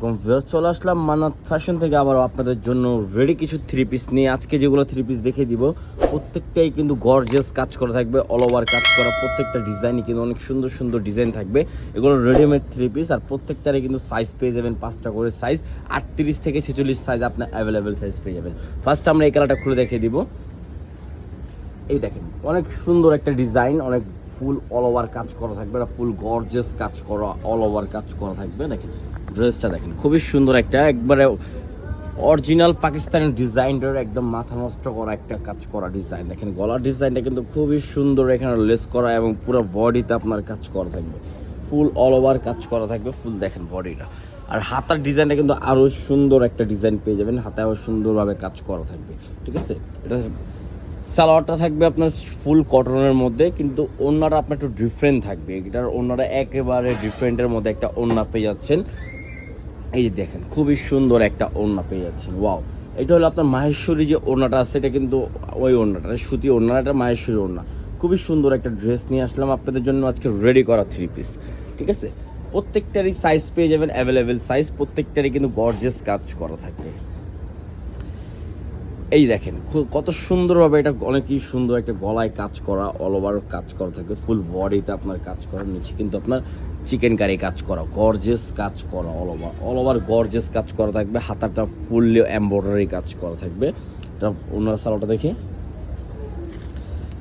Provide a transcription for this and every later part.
Viewers চলে আসলাম Manat fashion থেকে আবার আপনাদের জন্য রেডি কিছু থ্রি পিস নিয়ে আজকে যেগুলো থ্রি পিস দেখিয়ে দিব। প্রত্যেকটাই কিন্তু গর্জিয়াস কাজ করা থাকবে অল ওভার কাজ করা, প্রত্যেকটা ডিজাইনই কিন্তু অনেক সুন্দর সুন্দর ডিজাইন থাকবে। এগুলো রেডিমেড থ্রি পিস আর প্রত্যেকটারই কিন্তু সাইজ পেয়ে যাবেন পাঁচটা করে সাইজ আটত্রিশ থেকে ছেচল্লিশ সাইজ আপনার অ্যাভেলেবেল সাইজ পেয়ে যাবেন। ফার্স্ট আমরা এই কালারটা খুলে দেখে দিব। এই দেখেন, অনেক সুন্দর একটা ডিজাইন অনেক ফুল অল ওভার কাজ করা থাকবে ফুল গর্জেস কাজ করা অল ওভার কাজ করা থাকবে, দেখেন। ড্রেসটা দেখেন, খুবই সুন্দর একটা, একবারে অরিজিনাল পাকিস্তানি ডিজাইনটার একদম মাথা নষ্ট করা একটা কাজ করা ডিজাইন। দেখেন, গলার ডিজাইনটা কিন্তু খুবই সুন্দর, এখানে লেস করা এবং পুরো বডিতে আপনার কাজ করা থাকবে। ফুল অল ওভার কাজ করা থাকবে ফুল দেখেন বডিটা আর হাতার ডিজাইনটা কিন্তু আরও সুন্দর একটা ডিজাইন পেয়ে যাবেন হাতে আরও সুন্দরভাবে কাজ করা থাকবে, ঠিক আছে? এটা সালোয়ারটা থাকবে আপনার ফুল কটনের মধ্যে, কিন্তু ওড়নাটা আপনার একটু ডিফারেন্ট থাকবে। এটার ওড়নাটা একেবারে ডিফারেন্টের মধ্যে একটা ওড়না পেয়ে যাচ্ছেন। এই যে দেখেন, খুবই সুন্দর একটা ওড়না পেয়ে যাচ্ছেন। ওয়াও, এটা হলো আপনার মাহেশ্বরী যে ওড়নাটা আছে, এটা কিন্তু ওই ওড়নাটা সুতি ওড়না, এটা মাহেশ্বরী ওড়না। খুবই সুন্দর একটা ড্রেস নিয়ে আসলাম আপনাদের জন্য আজকে রেডি করা থ্রি পিস ঠিক আছে? প্রত্যেকটারই সাইজ পেয়ে যাবেন অ্যাভেলেবেল সাইজ প্রত্যেকটারই কিন্তু গর্জেস কাজ করা থাকবে এই দেখেন কত সুন্দরভাবে এটা অনেকই সুন্দর একটা গলায় কাজ করা অল ওভার কাজ করা থাকবে ফুল বডিতে আপনার কাজ করার নিচে কিন্তু আপনার চিকেন কারি কাজ করা গর্জেস কাজ করা all over all over gorgeous কাজ করা থাকবে, হাতাটা ফুললি এমব্রয়ডারি কাজ করা থাকবে। এটা ওনার সালোয়ারটা দেখি।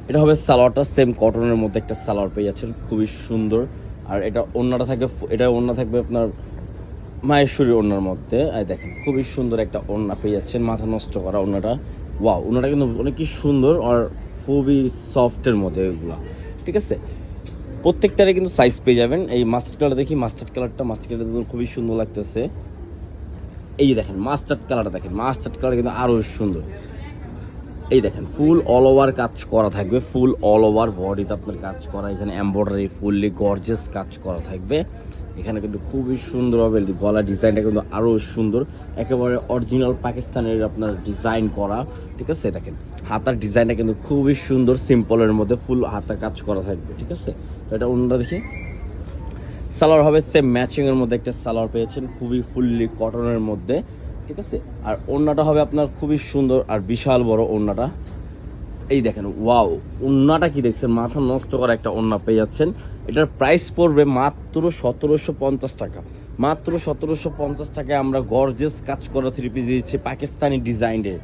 এটা হবে সালোয়ারটা সেম কটনের মধ্যে একটা সালোয়ার পেয়ে যাচ্ছেন, খুবই সুন্দর। আর এটা অন্যটা থাকবে, এটা অন্য থাকবে আপনার মায়েশ্বরী ওড়নার মধ্যে। আর দেখেন, খুবই সুন্দর একটা ওড়না পেয়ে যাচ্ছেন, মাথা নষ্ট করা ওড়নাটা ওয়া ওড়নাটা কিন্তু অনেকই সুন্দর আর খুবই সফটের মধ্যে এগুলো। ঠিক আছে? প্রত্যেকটারে কিন্তু সাইজ পেয়ে যাবেন। এই মাস্টার্ড কালার দেখি মাস্টার্ড কালারটা মাস্টার্ড কালারটা খুবই সুন্দর লাগতেছে। এই যে দেখেন মাস্টার্ড কালারটা দেখেন মাস্টার্ড কালার কিন্তু আরও সুন্দর। এই দেখেন ফুল অল ওভার কাজ করা থাকবে ফুল অল ওভার বডিতে আপনার কাজ করা, এখানে এমব্রয়ডারি ফুললি গর্জেস কাজ করা থাকবে। এখানে কিন্তু খুবই সুন্দরভাবে গলা ডিজাইনটা কিন্তু আরও সুন্দর। একেবারে অরিজিনাল পাকিস্তানের আপনার ডিজাইন করা, ঠিক আছে? দেখেন, হাতার ডিজাইনটা কিন্তু খুবই সুন্দর সিম্পলের মধ্যে ফুল হাতা কাজ করা থাকবে, ঠিক আছে? এটা অন্যটা দেখি। সালোয়ার হবে সেম ম্যাচিং এর মধ্যে একটা সালোয়ার পেয়েছেন, খুবই ফুললি কটনের মধ্যে, ঠিক আছে? আর ওড়নাটা হবে আপনার খুবই সুন্দর আর বিশাল বড় ওড়নাটা এই দেখেন ওয়াও ওড়নাটা কি দেখছেন? মাথা নষ্ট করা একটা ওড়না পেয়ে যাচ্ছেন। এটার প্রাইস পড়বে মাত্র সতেরোশো পঞ্চাশ টাকা। মাত্র সতেরোশো পঞ্চাশ টাকায় আমরা গর্জেস কাজ করা থ্রি পিস দিচ্ছি পাকিস্তানি ডিজাইনের।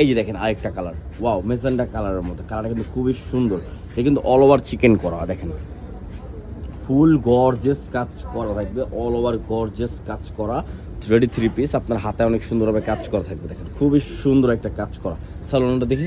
এই যে দেখেন আরেকটা কালার ওয়াও মেজেন্ডা কালারের মধ্যে। কালারটা কিন্তু খুবই সুন্দর। এটা কিন্তু অল ওভার চিকেন করা, দেখেন। ফুল গর্জেস কাজ করা থাকবে অল ওভার গর্জেস কাজ করা থ্রেডি থ্রি পিস আপনার হাতে অনেক সুন্দরভাবে কাজ করা থাকবে, দেখেন, খুবই সুন্দর একটা কাজ করা। সালোয়ারটা দেখি।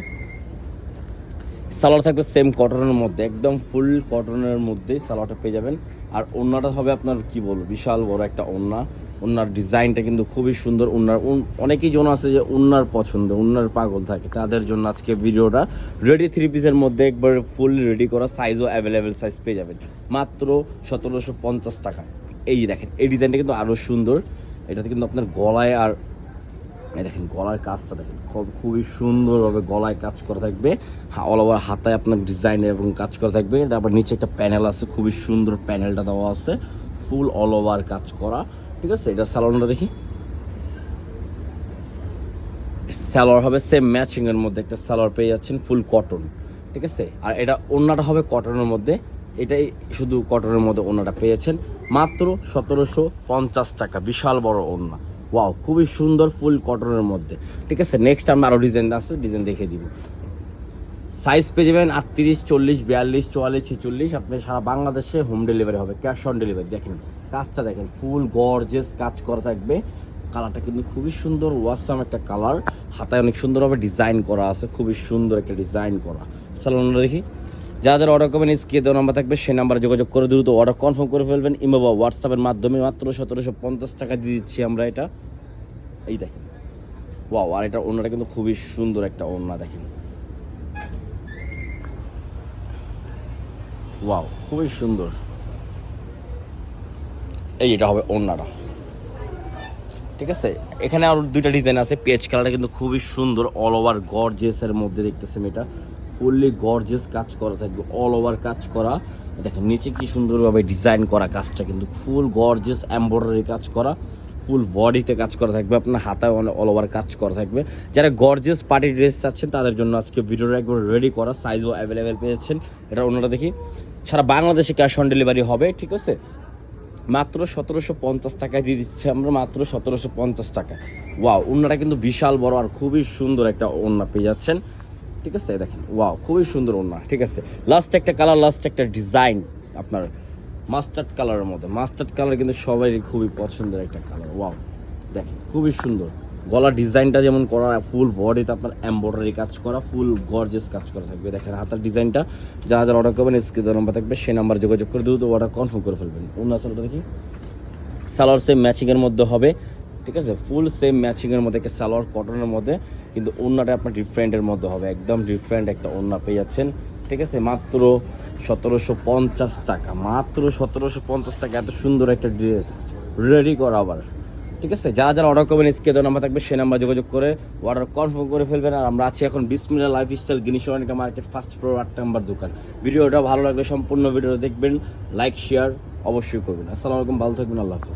সালোয়ার থাকবে সেম কটনের মধ্যে, একদম ফুল কটনের মধ্যে সালোয়ারটা পেয়ে যাবেন। আর ওড়নাটা হবে আপনার, কি বলব, বিশাল বড় একটা ওড়না ওনার ডিজাইনটা কিন্তু খুবই সুন্দর। ওনার অনেকেই জন আছে যে ওনার পছন্দ ওনার পাগল থাকে। তাদের জন্য আজকে ভিডিওটা রেডি থ্রি পিসের মধ্যে একবার ফুল রেডি করা সাইজও অ্যাভেলেবেল সাইজ পেয়ে যাবেন। মাত্র সতেরোশো পঞ্চাশ টাকা। এই দেখেন, এই ডিজাইনটা কিন্তু আরও সুন্দর। এটাতে কিন্তু আপনার গলায় আর দেখেন, গলার কাজটা দেখেন, খুব, খুবই সুন্দরভাবে গলায় কাজ করা থাকবে। অল ওভার হাতায় আপনার ডিজাইন এবং কাজ করা থাকবে। এটা আবার নিচে একটা প্যানেল আছে, খুবই সুন্দর প্যানেলটা দেওয়া আছে। ফুল অল ওভার কাজ করা। ঠিক আছে, এটা স্যালোনটা দেখি। স্যালোয়ার হবে সেম ম্যাচিং এর মধ্যে একটা স্যালোয়ার পেয়ে যাচ্ছেন ফুল কটন ঠিক আছে? আর এটা ওড়নাটা হবে কটনের মধ্যে, এটাই শুধু কটনের মধ্যে ওড়নাটা পেয়েছেন মাত্র সতেরোশো পঞ্চাশ টাকা, বিশাল বড় ওড়না ওয়াও খুবই সুন্দর ফুল কটনের মধ্যে, ঠিক আছে? নেক্সট আমরা আরও ডিজাইন আছে ডিজাইন দেখে দিব। সাইজ পেয়ে যাবেন আটত্রিশ, চল্লিশ, বিয়াল্লিশ, চুয়াল্লিশ, ছেচল্লিশ। আপনি সারা বাংলাদেশে হোম ডেলিভারি হবে ক্যাশ অন ডেলিভারি দেখেন, কাজটা দেখেন ফুল গর্জেস কাজ করা থাকবে। কালারটা কিন্তু খুবই সুন্দর ওয়াসাম একটা কালার হাতায় অনেক সুন্দরভাবে ডিজাইন করা আছে, খুবই সুন্দর একটা ডিজাইন করা। সালোনটা দেখি। যারা যারা অর্ডার করবেন স্ক্রিনে দেওয়া নাম্বার থাকবে, সেই নাম্বারে যোগাযোগ করে দ্রুত অর্ডার কনফার্ম করে ফেলবেন। ইমো বা হোয়াটসঅ্যাপের মাধ্যমে মাত্র সতেরোশো পঞ্চাশ টাকা দিয়ে দিচ্ছি আমরা এটা। এই দেখেন। ওয়াও আর এটা ওনাটা কিন্তু খুবই সুন্দর একটা ওড়না, দেখেন। ওয়াও খুবই সুন্দর। এই এটা হবে ওড়নাটা। ঠিক আছে? এখানে আর দুইটা ডিজাইন আছে পেজ কালারটা কিন্তু খুবই সুন্দর অল ওভার গর্জেস এর মধ্যে দেখতেছেন এটা। ফুললি গর্জেস কাজ করা থাকবে অল ওভার কাজ করা। দেখেন, নিচে কি সুন্দরভাবে ডিজাইন করা কাজটা কিন্তু ফুল গর্জেস এমব্রয়ডারি কাজ করা। ফুল বডিতে কাজ করা থাকবে, আপনার হাতায় অল ওভার কাজ করা থাকবে। যারা গর্জিয়াস পার্টি ড্রেস চাচ্ছেন, তাদের জন্য আজকে ভিডিওটা একবার রেডি করা সাইজও অ্যাভেলেবেল পেয়েছেন। এটা অন্যরা দেখি। সারা বাংলাদেশে ক্যাশ অন ডেলিভারি হবে, ঠিক আছে? মাত্র সতেরোশো পঞ্চাশ টাকায় দিয়ে দিচ্ছে আমরা, মাত্র সতেরোশো পঞ্চাশ টাকা ওয়াও ওড়নাটা কিন্তু বিশাল বড় আর খুবই সুন্দর একটা ওড়না পেয়ে যাচ্ছেন। ঠিক আছে দেখেন ওয়াও খুবই সুন্দর ওড়না, ঠিক আছে? লাস্ট একটা কালার লাস্ট একটা ডিজাইন আপনার মাস্টার্ড কালারের মধ্যে। মাস্টার্ড কালার কিন্তু সবারই খুবই পছন্দের একটা কালার ওয়াও দেখেন, খুবই সুন্দর। গলার ডিজাইনটা যেমন করা ফুল বডিতে আপনার এমব্রয়ডারি কাজ করা ফুল গর্জেস কাজ করা থাকবে। দেখেন হাতের ডিজাইনটা, যারা যারা অর্ডার করবেন, স্ক্রিনে নাম্বার থাকবে, সেই নাম্বার যোগাযোগ করে দ্রুত অর্ডার কনফার্ম করে ফেলবেন। অন্য আসলটা দেখি। সালোয়ার সেম ম্যাচিংয়ের মধ্যে হবে, ঠিক আছে? ফুল সেম ম্যাচিংয়ের মধ্যে, একটা সালোয়ার কটনের মধ্যে, কিন্তু ওড়নাটা আপনার ডিফারেন্টের মধ্যে হবে, একদম ডিফারেন্ট একটা ওড়না পেয়ে যাচ্ছেন, ঠিক আছে? মাত্র সতেরোশো পঞ্চাশ টাকা, মাত্র সতেরোশো পঞ্চাশ টাকা, এত সুন্দর একটা ড্রেস রেডি করা আবার। ঠিক আছে? যারা যারা অর্ডার করবেন স্কেদ নাম্বার থাকবে সে নাম্বার যোগাযোগ করে অর্ডার কনফার্ম করে ফেলবেন। আর আমরা আছি এখন বিসমিল্লা লাইফ স্টাইল গিনিশনিকা মার্কেট ফার্স্ট ফ্লোর আট নাম্বার দোকান। ভিডিওটা ভালো লাগলে সম্পূর্ণ ভিডিও দেখবেন লাইক শেয়ার অবশ্যই করবেন। আসসালামু আলাইকুম, ভালো থাকবেন, আল্লাহ হাফিজ।